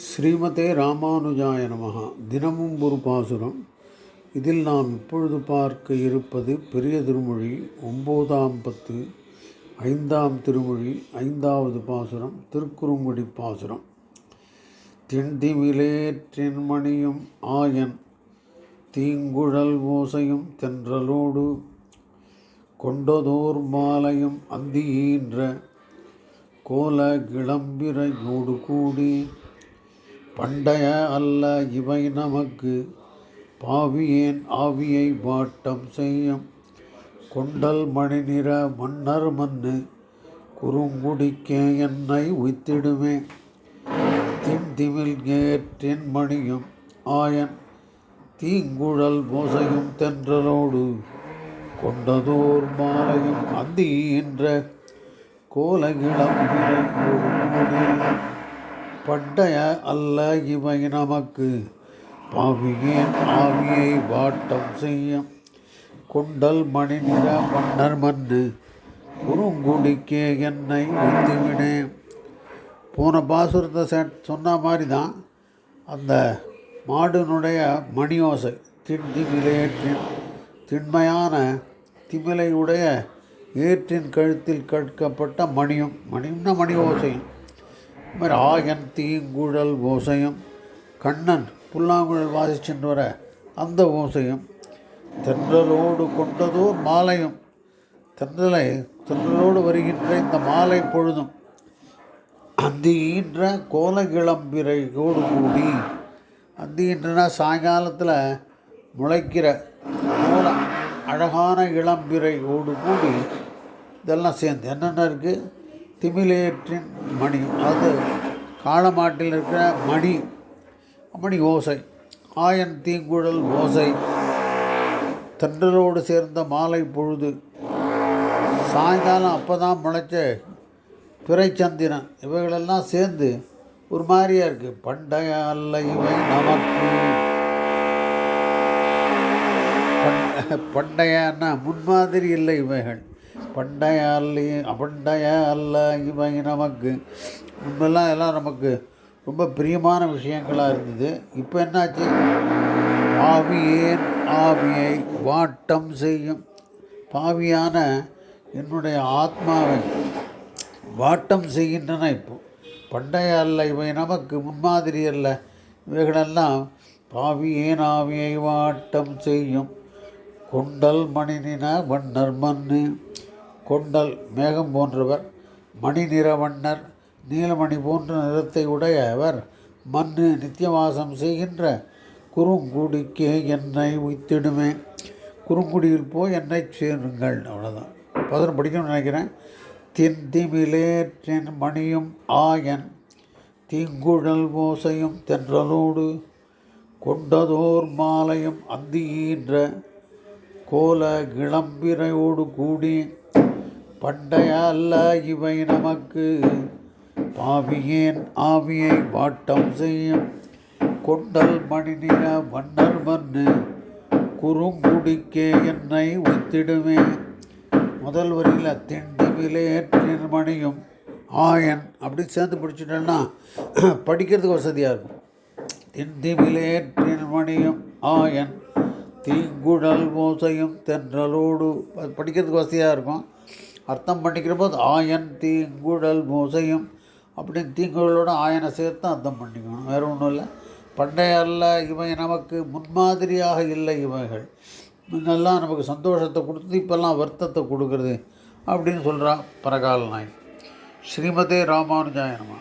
ஸ்ரீமதே ராமானுஜாய நமகா தினமும் ஒரு பாசுரம். இதில் நாம் இப்பொழுது பார்க்க இருப்பது பெரிய திருமொழி ஒம்போதாம் பத்து ஐந்தாம் திருமொழி ஐந்தாவது பாசுரம் திருக்குறுங்குடி பாசுரம். திண்டிமிலேற்றின் மணியும் ஆயன் தீங்குழல் ஓசையும் தென்றலோடு கொண்டதோர் மாலையும் அந்தியீன்ற கோல கிளம்பிரையோடு கூடி பண்டைய அல்ல இவை நமக்கு. பாவியேன் ஆவியை வாட்டம் செய்யும். கொண்டல் மணி நிற மன்னர் மண்ணு குறுங்குடிக்கே என்னை உய்த்திடுமே. தின்திமில் ஏற்றின் மணியும் ஆயன் தீங்குழல் மோசையும் தென்றலோடு. கொண்டதோர் மாலையும் அந்தியின்ற கோலகிளம் கூடி பட்டய அல்ல இவை நமக்கு. பாவியேன் ஆவியை வாட்டம் செய்யும். குண்டல் மணி நிற மன்னர் மண்ணு குறுங்குடிக்கே என்னை வந்துவிடேன் போன பாசுரத்தை சே சொன்ன மாதிரி தான் அந்த மாடினுடைய மணி ஓசை திண்திமிலேற்றின் திண்மையான திமிலையுடைய ஏற்றின் கழுத்தில் கற்கப்பட்ட மணியும் மணியும்னா மணி ஓசையும் இது மாதிரி ஆயன் தீங்குழல் ஓசையும் கண்ணன் புல்லாங்குழல் வாசிச்சென்று வர அந்த ஓசையும் தென்றலோடு கொண்டதோர் மாலையும் தென்றலை தென்றலோடு வருகின்ற இந்த மாலை பொழுதும் அந்தியின்ற கோலகிளம்பிரையோடு கூடி அந்தியின்றனா சாயங்காலத்தில் முளைக்கிற கோல அழகான இளம்பிரையோடு கூடி இதெல்லாம் சேர்ந்து என்னென்ன இருக்குது திமிலேற்றின் மணி. அது காலமாட்டில் இருக்கிற மணி. மணி ஓசை. ஆயன் தீங்குழல் ஓசை. தென்றலோடு சேர்ந்த மாலை பொழுது. சாயங்காலம் அப்போ தான் முளைச்ச பிறைச்சந்திரன் இவைகளெல்லாம் சேர்ந்து ஒரு மாதிரியாக இருக்குது பண்டைய அல்ல இவை நமக்கு. பண்டையன்னா முன்மாதிரி இல்லை இவைகள். பண்டைய அல்ல பண்டைய அல்ல இவை நமக்கு. முன்னெல்லாம் எல்லாம் நமக்கு ரொம்ப பிரியமான விஷயங்களாக இருந்தது. இப்போ என்னாச்சு? ஆவியேன் ஆவியை வாட்டம் செய்யும். பாவியான என்னுடைய ஆத்மாவை வாட்டம் செய்கின்றன இப்போ. பண்டைய அல்ல இவை நமக்கு முன்மாதிரி அல்ல. இவைகளெல்லாம் பாவியேன் ஆவியை வாட்டம் செய்யும். குண்டல் மணினின வண்ணர் மண்ணு. கொண்டல் மேகம் போன்றவர் மணி நிறவண்ணர் நீலமணி போன்ற நிறத்தை உடையவர் மண்ணு நித்தியவாசம் செய்கின்ற குறுங்குடிக்கே என்னை உய்த்திடுமே. குறுங்குடியில் போய் என்னை சேருங்கள். அவ்வளோதான் பதினம் படிக்கணும்னு நினைக்கிறேன். திந்திமிலேற்றின் மணியும் ஆயன் தீங்குழல் ஓசையும் தென்றலோடு கொண்டதோர் மாலையும் அந்தியின்ற கோல கிளம்பிரையோடு கூடி பண்டைய அல்ல இவை நமக்கு. பாவியேன் ஆவியை வாட்டம் செய்யும். கொண்டல் மணி நிற வண்ணர் மண்ணு. குறுங்குடிக்கே என்னை ஒத்திடுமே. முதல் வரியில் திண்டிமிலேற்றின் மணியும் ஆயன் அப்படி சேர்ந்து பிடிச்சிட்டேன்னா படிக்கிறதுக்கு வசதியாக இருக்கும். திண்டிமிலேற்றின் மணியும் ஆயன். தீங்குடல் மோசையும் தென்றலோடு. அது படிக்கிறதுக்கு வசதியாக இருக்கும். அர்த்தம் பண்ணிக்கிற போது ஆயன் தீங்குழல் மூசையும் அப்படின்னு தீங்குழலோட ஆயனை சேர்த்து அர்த்தம் பண்ணிக்கணும். வேறு ஒன்றும் இல்லை. பண்டைய அல்ல இவை நமக்கு முன்மாதிரியாக இல்லை இவைகள். முன்னெல்லாம் நமக்கு சந்தோஷத்தை கொடுத்தது இப்போல்லாம் வருத்தத்தை கொடுக்குறது அப்படின்னு சொல்கிறான் பரகால் நாய் ஸ்ரீமதே ராமானுஜாயனமா